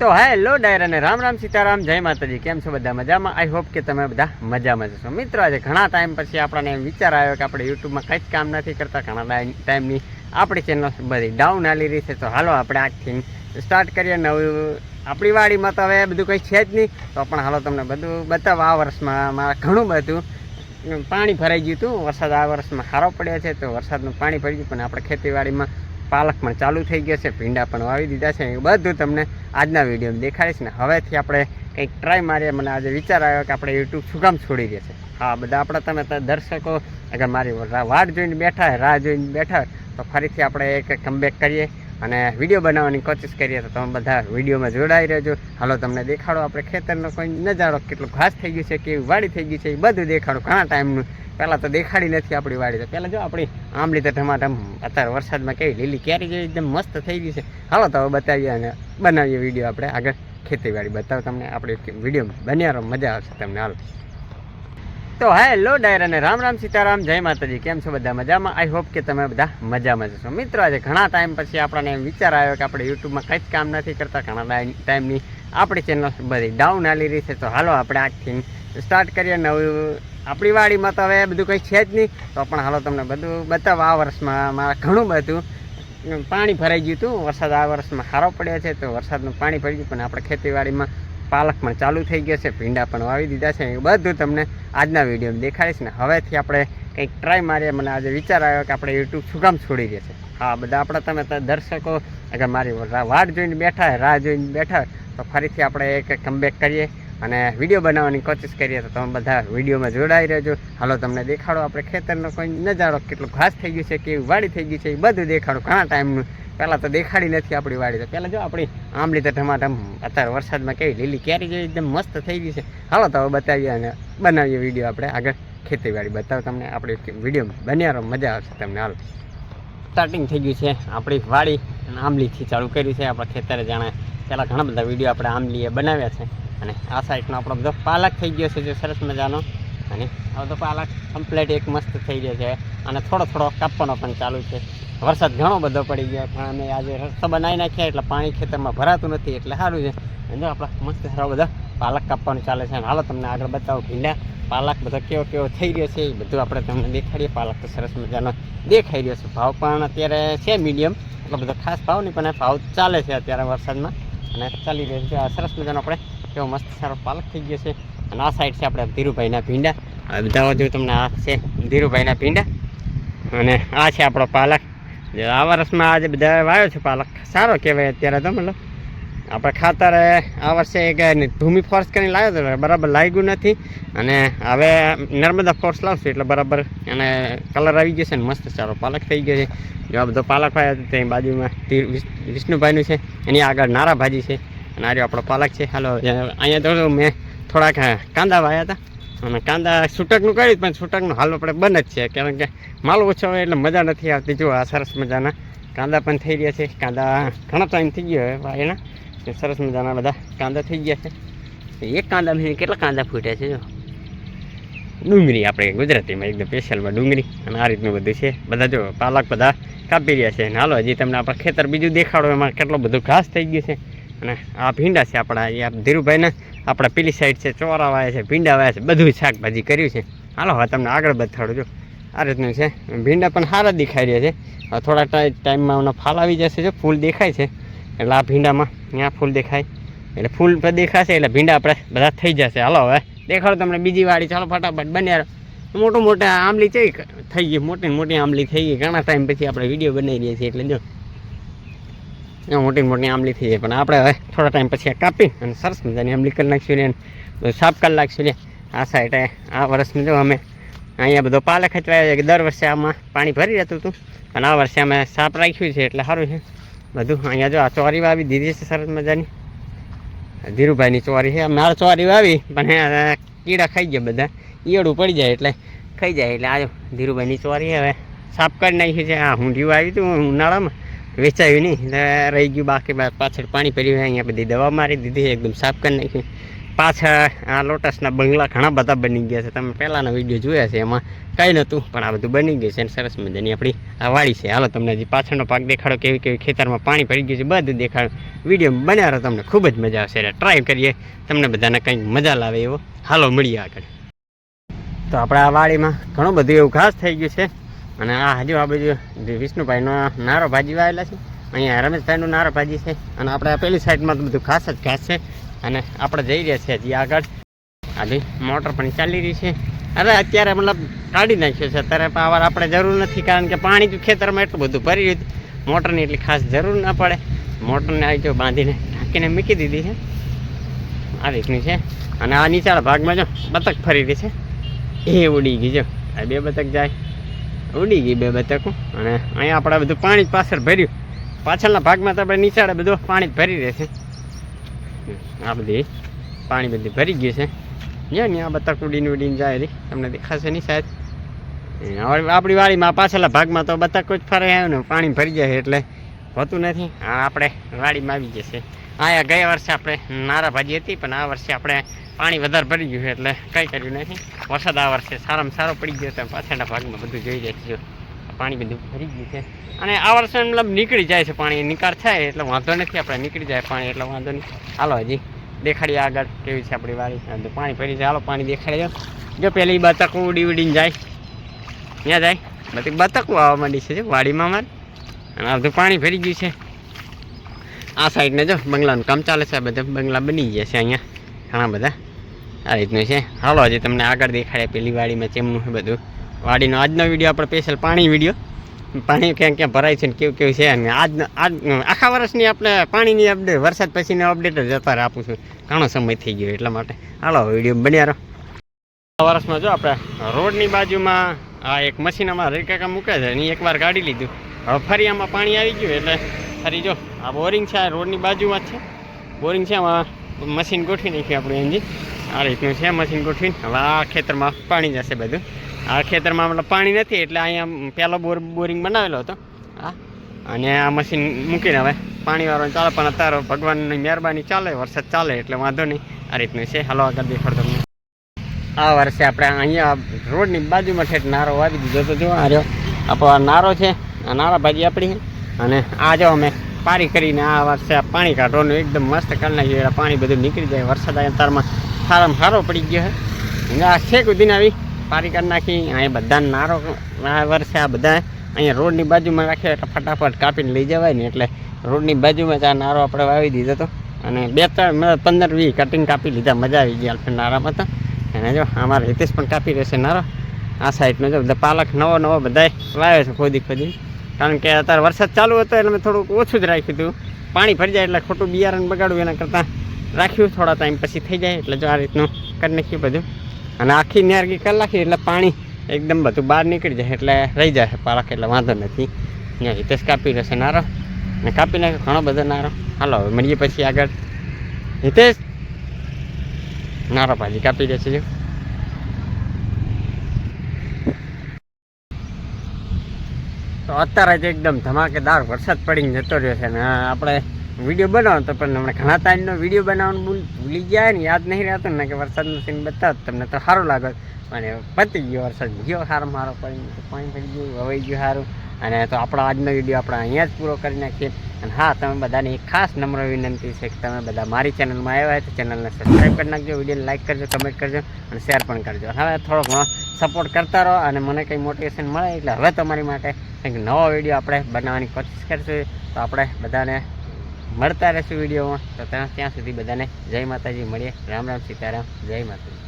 તો હેલો ડાયર અને રામ રામ સીતારામ, જય માતાજી. કેમ છો બધા મજામાં? આઈ હોપ કે તમે બધા મજામાં જશો મિત્રો, આજે ઘણા ટાઈમ પછી આપણને એમ વિચાર આવ્યો કે આપણે યુટ્યુબમાં કંઈ જ કામ નથી કરતા. ઘણા ટાઈમની આપણી ચેનલ બધી ડાઉન હાલી રહી છે. તો હાલો આપણે આજથી સ્ટાર્ટ કરીએ નવું. આપણી વાડીમાં તો હવે બધું કંઈ છે જ નહીં. તો પણ હાલો તમને બધું બતાવવા આ વર્ષમાં મારા ઘણું બધું પાણી ભરાઈ ગયું હતું. વરસાદ આ વર્ષમાં સારો પડ્યો છે. તો વરસાદનું પાણી ભરી ગયું. પણ આપણે ખેતીવાડીમાં પાલક પણ ચાલુ થઈ ગયો છે, ભીંડા પણ વાવી દીધા છે બધું તમને આજના વિડીયોમાં દેખાડીશ ને હવેથી આપણે કંઈક ટ્રાય મારીએ, મને આજે વિચાર આવ્યો કે આપણે યુટ્યુબ શું કામ છોડી દે છે હા, બધા આપણા તમે દર્શકો, અગર મારી વાટ જોઈને બેઠા હોય, રાહ જોઈને બેઠા હોય, તો ફરીથી આપણે એક કમબેક કરીએ અને વીડિયો બનાવવાની કોશિશ કરીએ, તો તમે બધા વિડીયોમાં જોડાઈ રહેજો. હાલો, તમને દેખાડો, આપણે ખેતરનો કોઈ નજારો કેટલું ઘાસ થઈ ગયું છે, કેવી વાડી થઈ ગઈ છે, એ બધું દેખાડો. ઘણા ટાઈમનું પહેલાં તો દેખાડી નથી આપણી વાડી તો પહેલાં જો આપણી આંબલી તો ટમાટમ અત્યારે વરસાદમાં કેવી લીલી કેરી જેવી એકદમ મસ્ત થઈ ગઈ છે. હાલો તો હવે બતાવીએ અને બનાવીએ વીડિયો આપણે. આગળ ખેતીવાડી બતાવો તમને. આપણી વીડિયો બન્યા રહો મજા આવશે તમને. હાલો. તો હેલો ડાયર અને રામ રામ સીતારામ. જય માતાજી. કેમ છો બધા? મજામાં? આઈ હોપ કે તમે બધા મજામાં જશો મિત્રો, આજે ઘણા ટાઈમ પછી આપણને એમ વિચાર આવ્યો કે આપણે યુટ્યુબમાં કંઈ જ કામ નથી કરતા. ઘણા ટાઈમની આપણી ચેનલ બધી ડાઉન હાલી રહી છે. તો હાલો આપણે આજથી સ્ટાર્ટ કરીએ નવું આપણી વાડીમાં તો હવે બધું કંઈ છે જ નહીં. તો પણ હાલો તમને બધું બતાવવા આ વર્ષમાં મારા ઘણું બધું. પાણી ભરાઈ ગયું હતું. વરસાદ આ વર્ષમાં સારો પડ્યો છે, તો વરસાદનું પાણી ભરી ગયું. પણ આપણે ખેતીવાડીમાં પાલક પણ ચાલુ થઈ ગયો છે. ભીંડા પણ વાવી દીધા છે. એ બધું તમને આજના વિડીયોમાં દેખાડીશ ને હવેથી આપણે કંઈક ટ્રાય મારીએ. મને આજે વિચાર આવ્યો કે આપણે યુટ્યુબ શું કામ છોડી દે છે. હા, બધા આપણા તમે દર્શકો, અગર મારી વાટ જોઈને બેઠા રાહ જોઈને બેઠા તો ફરીથી આપણે એક કમબેક કરીએ. અને વીડિયો બનાવવાની કોશિશ કરીએ તો તમે બધા વિડીયોમાં જોડાઈ રહેજો. હાલો, તમને દેખાડો આપણે ખેતરનો કોઈ નજારો, કેટલું ઘાસ થઈ ગયું છે, કેવી વાડી થઈ ગઈ છે, એ બધું દેખાડો. ઘણા ટાઈમનું પહેલાં તો દેખાડી નથી આપણી વાડી. તો પહેલાં જો આપણી આંબલી તો ટમાટમ અત્યારે વરસાદમાં કેવી લીલી કેરી જેવી એકદમ મસ્ત થઈ ગઈ છે. હાલો, તો હવે બતાવીએ અને બનાવીએ વીડિયો આપણે આગળ ખેતીવાડી. બતાવો તમને આપણી વીડિયો બન્યા મજા આવશે તમને. હાલ. સ્ટાર્ટિંગ થઈ ગયું છે આપણી વાડી અને આંબલીથી ચાલુ કર્યું છે. આપણા ખેતરે જાણે પહેલાં ઘણા બધા વીડિયો આપણે આંબલીએ બનાવ્યા છે. અને આ સાઈડનો આપણો બધો પાલક થઈ ગયો છે જે સરસ મજાનો. અને આ બધો પાલક કમ્પ્લેટ એક મસ્ત થઈ ગયો છે. અને થોડો થોડો કાપવાનો પણ ચાલુ છે. વરસાદ ઘણો બધો પડી ગયો, પણ અમે આજે રસ્તો બનાવી નાખ્યા એટલે પાણી ખેતરમાં ભરાતું નથી એટલે સારું છે. અને આપણા મસ્ત સારા બધા પાલક કાપવાનું ચાલે છે. અને હાલો તમને આગળ બતાવો ભીંડા. પાલક બધો કેવો કેવો થઈ રહ્યો છે એ બધું આપણે તમને દેખાડીએ. પાલક તો સરસ મજાનો દેખાઈ રહ્યો છે. ભાવ પણ અત્યારે છે મીડિયમ એટલો બધો ખાસ ભાવ નહીં, પણ ભાવ ચાલે છે અત્યારે વરસાદમાં. અને ચાલી રહ્યો છે. સરસ મજાનો આપણે કેવો મસ્ત સારો પાલક થઈ ગયો છે. અને આ સાઈડ છે આપણે ધીરુભાઈના ભીંડા. બધા જો તમને આ છે ધીરુભાઈના ભીંડા. અને આ છે આપણો પાલક. આ વર્ષમાં આજે બધા વાયો છે પાલક. સારો કહેવાય અત્યારે તો મતલબ. આપણે ખાતર આ વર્ષે એક ભૂમિ ફોર્સ કરીને લાવ્યો હતો બરાબર લાગ્યું નથી. અને હવે નર્મદા ફોર્સ લાવશું એટલે બરાબર એને કલર આવી ગયો છે ને મસ્ત સારો પાલક થઈ ગયો છે. જો આ બધો પાલક ભાઈ હતો તે બાજુમાં વિષ્ણુભાઈનું છે. એની આગળ નારા ભાજી છે. અને આર્યો આપણો પાલક છે. હાલો અહીંયા તો મેં થોડાક કાંદા વાવ્યા હતા. અને કાંદા છૂટકનું કર્યું પણ છૂટકનું હાલ આપણે બંધ જ છે. કારણ કે માલ ઓછો હોય એટલે મજા નથી આવતી. જો આ સરસ મજાના કાંદા પણ થઈ રહ્યા છે. કાંદા ઘણા ટાઈમ થઈ ગયો હવે એના. સરસ મજાના બધા કાંદા થઈ ગયા છે. એક કાંદામાં કેટલા કાંદા ફૂટ્યા છે, જો. ડુંગળી આપણે ગુજરાતીમાં એકદમ સ્પેશિયલમાં ડુંગળી. અને આ રીતનું બધું છે. બધા જો પાલક બધા કાપી રહ્યા છે. અને હાલો, હજી તમને આપણે ખેતર બીજું દેખાડો. એમાં કેટલો બધું ઘાસ થઈ ગયું છે. અને આ ભીંડા છે આપણા યાર ધીરુભાઈના. આપણા પેલી સાઈડ છે ચોરા વાયા છે ભીંડા વાયા છે, બધું શાકભાજી કર્યું છે. હાલો, હવે તમને આગળ બતાડું, જો. આ રીતનું છે. ભીંડા પણ સારા દેખાઈ રહ્યા છે. થોડા ટાઈ- ટાઈમમાં એનો ફાલ આવી જશે, જો. ફૂલ દેખાય છે. એટલે આ ભીંડામાં ત્યાં ફૂલ દેખાય. એટલે ફૂલ પર દેખાશે એટલે ભીંડા આપણે બધા થઈ જશે. હાલો હવે દેખાડો તમને બીજી વાડી. ચાલો ફટાફટ બન્યા મોટું મોટા આંબલી છે થઈ ગઈ. મોટી મોટી આંબલી થઈ ગઈ. ઘણા ટાઈમ પછી આપણે વીડિયો બનાવી રહ્યા છીએ. એટલે જો. મોટી મોટી આંબલી થઈ જાય. પણ આપણે હવે થોડા ટાઈમ પછી કાપી અને સરસ મજાની આંબલી કરી નાખીશું ને સાફ કરી નાખીશું ને આ સાઈડે આ વર્ષમાં જો અમે અહીંયા બધો પાલક ખચવાયો છે કે દર વર્ષે આમાં પાણી ભરી રહેતું હતું. અને આ વર્ષે અમે સાફ રાખ્યું છે. એટલે સારું છે. બધું અહીંયા જો આ ચોરી વાવી દીધી છે સરસ મજાની. ધીરુભાઈની ચોરી છે. મારે ચોરી વાવી, પણ કીડા ખાઈ ગયા બધા. ઈયળું પડી જાય એટલે ખાઈ જાય એટલે આજો ધીરુભાઈની ચોરી હવે સાફ કરી નાખી છે. આ ઊંધિયું આવ્યું હતું ઉનાળામાં. વેચાયું નહીં. રહી ગયું બાકી પાછળ પાણી પડ્યું અહીંયા બધી દવા મારી દીધી એકદમ સાફ કરી નાખ્યું પાછળ આ લોટસના બંગલા ઘણા બધા બની ગયા છે. તમે પહેલાંના વીડિયો જોયા છે એમાં કંઈ નહોતું, પણ આ બધું બની ગયું છે અને સરસ મજાની આપણી આ વાડી છે. હાલો તમને હજી પાછળનો પાક દેખાડો કેવી કેવી ખેતરમાં પાણી પડી ગયું છે. બધું દેખાડો વીડિયો બન્યા રહો, તમને ખૂબ જ મજા આવશે. એટલે ટ્રાય કરીએ, તમને બધાને કંઈક મજા લાવે એવો. હાલો, મળીએ આગળ. તો આપણે આ વાડીમાં ઘણું બધું એવું ઘાસ થઈ ગયું છે. અને આ હજુ આ બાજુ વિષ્ણુભાઈનો નારો ભાજી વાવેલા છે. અહીંયા રમેશભાઈનું નારો ભાજી છે. અને આપણે આ પેલી સાઈડમાં તો બધું ઘાસ જ ઘાસ છે. અને આપણે જઈ રહ્યા છીએ હજી આગળ. હજી મોટર પણ ચાલી રહી છે. અરે અત્યારે મતલબ કાઢી નાખ્યો છે. અત્યારે પાવર આપણે જરૂર નથી, કારણ કે પાણી તો ખેતરમાં એટલું બધું ભરી રહ્યું મોટરની એટલી ખાસ જરૂર ના પડે. મોટરને આવી જો બાંધીને ઢાંકીને મૂકી દીધી છે. આ રીતની છે. અને આ નીચાળા ભાગમાં જો બતક ફરી રહી છે. એ ઉડી ગઈ જો. આ બે બતક જાય. ઉડી ગઈ બે બતકો અને અહીંયા આપણે બધું પાણી જ પાછળ ભર્યું. પાછળના ભાગમાં તો આપણે નીચાળે બધું પાણી જ ભરી રહેશે આ બધી પાણી બધી ભરી ગયું છે. જ્યાં ને આ બતક ઉડીને ઉડીને જાય રહી તમને દેખાશે નહીં સાહેબ. આપણી વાડીમાં પાછળના ભાગમાં તો બતકો જ ફરે આવ્યું ને, પાણી ભરી જાય એટલે હોતું નથી. આ આપણે વાડીમાં આવી જશે અહીંયા ગયા વર્ષે આપણે નારા ભાજી હતી, પણ આ વર્ષે આપણે પાણી વધારે ભરી ગયું એટલે કંઈ કર્યું નથી. વરસાદ આ વર્ષે સારામાં સારો પડી ગયો તો પાછળના ભાગમાં બધું જોઈ જાય પાણી બધું ભરી ગયું છે. અને આ વર્ષે મતલબ નીકળી જાય છે પાણી નિકાળ થાય એટલે વાંધો નથી, આપણે નીકળી જાય પાણી એટલે વાંધો નહીં હાલો હજી દેખાડીએ આગળ કેવી છે આપણી વાડી પાણી ભરી જાય. હાલો પાણી દેખાડી જો પેલી બતકું ઉડી ઉડીને જાય. ત્યાં જાય. બધી બતકું આવવા માંડી છે વાડીમાં મારે અને આ પાણી ભરી ગયું છે. આ સાઈડને જો, બંગલાનું કામ ચાલે છે. બધા બંગલા બની ગયા છે અહીંયા. ઘણા બધા. આ રીતનું છે. હાલો હજી તમને આગળ દેખાડે પેલી વાડીમાં ચેમનું છે બધું. વાડીનો આજનો વીડિયો, આપણે સ્પેશિયલ પાણી વીડિયો. પાણી ક્યાં ક્યાં ભરાય છે ને કેવું કેવું છે અને આજનો આજ આખા વર્ષની આપણે પાણીની અપડેટ વરસાદ પછીનો અપડેટ જ અત્યારે આપું છું. ઘણો સમય થઈ ગયો એટલા માટે. હાલો વીડિયો બન્યા રહો. આ વર્ષમાં જો આપણે રોડની બાજુમાં આ એક મશીન અમારા રેકાકા મૂકે છે, એની એકવાર ગાડી લીધું. હવે ફરી આમાં પાણી આવી ગયું એટલે ફરી જો, આ બોરિંગ છે, આ રોડની બાજુમાં જ છે. બોરિંગ છે, આમાં મશીન ગોઠવી નાખ્યું આપણું એન્જિન. આ રીતનું છે, મશીન ગોઠવીને. હવે આ ખેતરમાં પાણી જશે બધું. આ ખેતરમાં મતલબ પાણી નથી, એટલે અહીંયા પહેલો બોર, બોરિંગ બનાવેલો હતો. હા. અને આ મશીન મૂકીને હવે પાણીવાળો ચાલે, પણ અત્યારે ભગવાનની મહેરબાની ચાલે, વરસાદ ચાલે, એટલે વાંધો નહીં. આ રીતનું છે. હાલો, આગળ દેખાડો આ વર્ષે આપણે અહીંયા રોડની બાજુમાં ઠેઠ નારો વાવી દીધો તો જો, આ રહ્યો. આપણો આ નારો છે. આ નારા ભાજી આપણી છે. અને આ જો અમે પારી કરીને આ વર્ષે આ પાણી કાઢવાનું એકદમ મસ્ત કરી નાખ્યું પાણી બધું નીકળી જાય. વરસાદ અહીંયા તારમાં સારામાં સારો પડી ગયો છે. આ છેક સુધી આવી પારી કરી નાખી. અહીંયા બધા નારો આ વર્ષે આ બધા. અહીંયા રોડની બાજુમાં રાખ્યો એટલે ફટાફટ કાપીને લઈ જવાય ને એટલે રોડની બાજુમાં જ આ નારો આપણે વાવી દીધો હતો. અને બે ત્રણ પંદર વીસ કટિંગ કાપી લીધા. મજા આવી ગઈ આપણે નારામાં તો. અને જો અમારે હિતેશ પણ કાપી રહેશે નારો. આ સાઈડનો જો, બધા પાલક નવો નવો બધાય વાવે છે ખોદી ખોદી. કારણ કે અત્યારે વરસાદ ચાલુ હતો એટલે મેં થોડુંક ઓછું જ રાખ્યું હતું. પાણી ભરી જાય એટલે ખોટું બિયારણ બગાડવું એના કરતાં રાખ્યું થોડા ટાઈમ પછી થઈ જાય એટલે જો આ રીતનું કરી નાખ્યું બધું. અને આખી નેરગી કરી નાખી એટલે પાણી એકદમ બધું બહાર નીકળી જાય એટલે રહી જાય પાલક એટલે વાંધો નથી. અહીંયા હિતેશ કાપી લેશે નારો. ને કાપી નાખ્યો, ઘણો બધો નારો. હાલો, હવે મળીએ પછી આગળ. હિતેશ! નારો ભાજી કાપી દેશે તો અત્યારે જ એકદમ ધમાકેદાર વરસાદ પડીને જતો રહ્યો છે ને આપણે વીડિયો બનાવો તો પણ હમણાં ઘણા ટાઈમનો વીડિયો બનાવવાનું ભૂલ- ગયા ને, યાદ નહીં રહેતું ને, કે વરસાદનો સીન બતાવો તમને તો સારું લાગે. અને પતી ગયો વરસાદ, ગયો સારો મારો પડીને પાણી પડી ગયું, વવાઈ ગયું સારું. અને તો આપણો આજનો વીડિયો આપણે અહીંયા જ પૂરો કરી નાખીએ. અને હા, તમે બધાને એક ખાસ નમ્ર વિનંતી છે કે તમે બધા મારી ચેનલમાં આવ્યા હોય તો ચેનલને સબસ્ક્રાઈબ કરી નાખજો, વિડીયોને લાઈક કરજો કમેન્ટ કરજો અને શેર પણ કરજો. હવે થોડો ઘણો સપોર્ટ કરતા રહો અને મને કંઈ મોટિવેશન મળે એટલે હવે તમારી માટે કંઈક નવો વીડિયો આપણે બનાવવાની કોશિશ કરીશું. તો આપણે બધાને મળતા રહેશું વિડીયોમાં. તો ત્યાં સુધી બધાને જય માતાજી. મળીએ. રામ રામ સીતારામ. જય માતાજી.